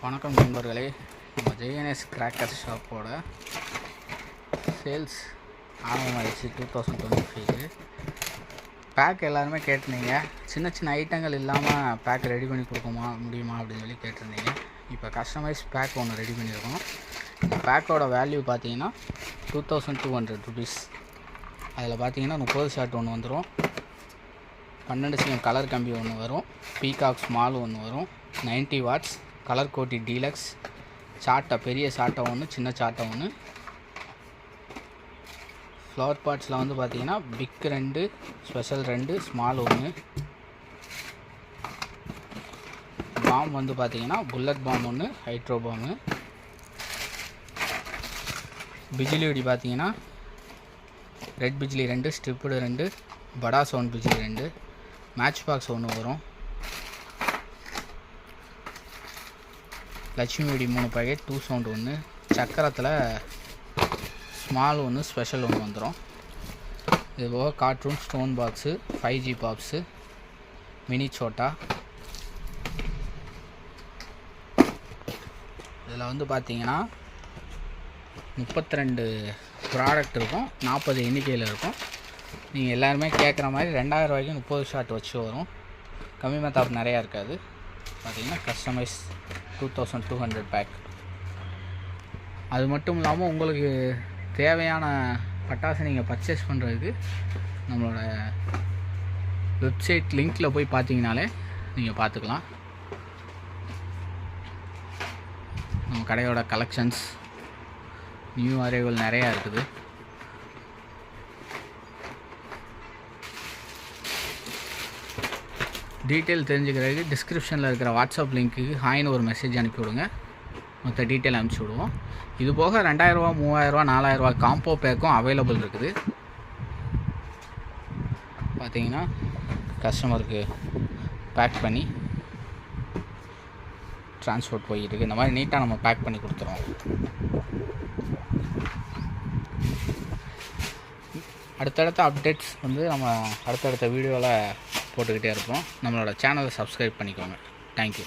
வணக்கம் நண்பர்களே நம்ம ஜேஎன்எஸ் கிராக்கர் ஷாப்போட சேல்ஸ் ஆரம்பமாகிடுச்சு டூ தௌசண்ட் டுவெண்ட்டி ஃபைவ்க்கு பேக் எல்லாருமே கேட்டிருந்தீங்க. சின்ன சின்ன ஐட்டங்கள் இல்லாமல் பேக் ரெடி பண்ணி கொடுக்குமா முடியுமா அப்படின்னு சொல்லி கேட்டிருந்தீங்க. இப்போ கஸ்டமைஸ் பேக் ஒன்று ரெடி பண்ணியிருக்கோம். இந்த பேக்கோட வேல்யூ பார்த்தீங்கன்னா two thousand two hundred rupees அதில் பார்த்தீங்கன்னா முப்பது ஷர்ட் ஒன்று வந்துடும் பன்னெண்டு சிஎம் கலர் கம்பி ஒன்று வரும். பீகாக் ஸ்மால் ஒன்று வரும். 90 வாட்ஸ் கலர் கோட்டி டீலக்ஸ். சாட்டை பெரிய சாட்டை ஒன்று சின்ன சாட்டை ஒன்று ஃப்ளவர் பாட்ஸில் வந்து பார்த்தீங்கன்னா பிக் ரெண்டு ஸ்பெஷல் ரெண்டு ஸ்மால் ஒன்று பாம் வந்து பார்த்தீங்கன்னா புல்லட் பாம் ஒன்று ஹைட்ரோ பாம்பு பிஜிலி வெடி பார்த்தீங்கன்னா ரெட் பிஜிலி ரெண்டு ஸ்ட்ரிப்புடு ரெண்டு படா சவுண்ட் பிஜிலி ரெண்டு. மேட்ச் பாக்ஸ் ஒன்று வரும். லட்சுமி வெடி மூணு பாக்கெட் டூ சவுண்ட் ஒன்று சக்கரத்தில் ஸ்மால் ஒன்று ஸ்பெஷல் ஒன்று வந்துடும் இது போக cartoon stone box five G box mini chota இதில் வந்து பார்த்தீங்கன்னா முப்பத்தி ரெண்டு ப்ராடக்ட் இருக்கும் நாற்பது எண்ணிக்கையில் இருக்கும். நீங்கள் எல்லாருமே கேட்குற மாதிரி ரெண்டாயிரம் ரூபாய்க்கு முப்பது ஷாட் வச்சு வரும். கம்மி மெத்தாப் நிறையா இருக்காது. பார்த்தீங்கன்னா customise two thousand two hundred pack அது மட்டும் இல்லாமல் உங்களுக்கு தேவையான பட்டாசு நீங்கள் பர்ச்சேஸ் பண்ணுறதுக்கு நம்மளோட வெப்சைட் லிங்க்கில் போய் பார்த்தீங்கனாலே நீங்கள் பார்த்துக்கலாம். நம்ம கடையோட கலெக்ஷன்ஸ் நியூ அரைவல் நிறையா இருக்குது. டீட்டெயில் தெரிஞ்சுக்கிறதுக்கு டிஸ்கிரிப்ஷனில் இருக்கிற வாட்ஸ்அப் லிங்க்குக்கு ஹாய்னு ஒரு மெசேஜ் அனுப்பிவிடுங்க மொத்த டீட்டெயில் அனுப்பிச்சி விடுவோம். இது போக ரெண்டாயிரரூவா மூவாயிரரூவா நாலாயிரரூவா காம்போ பேக்கும் அவைலபிள் இருக்குது. பார்த்தீங்கன்னா கஸ்டமருக்கு பேக் பண்ணி ட்ரான்ஸ்போர்ட் போயிட்டு இருக்கு. இந்த மாதிரி நீட்டாக நம்ம பேக் பண்ணி கொடுத்துருவோம். அடுத்தடுத்த அப்டேட்ஸ் வந்து நம்ம அடுத்தடுத்த வீடியோவில் போட்டுக்கிட்டே இருப்போம். நம்மளோட சேனலை சப்ஸ்கிரைப் பண்ணிக்கோங்க. தேங்க்யூ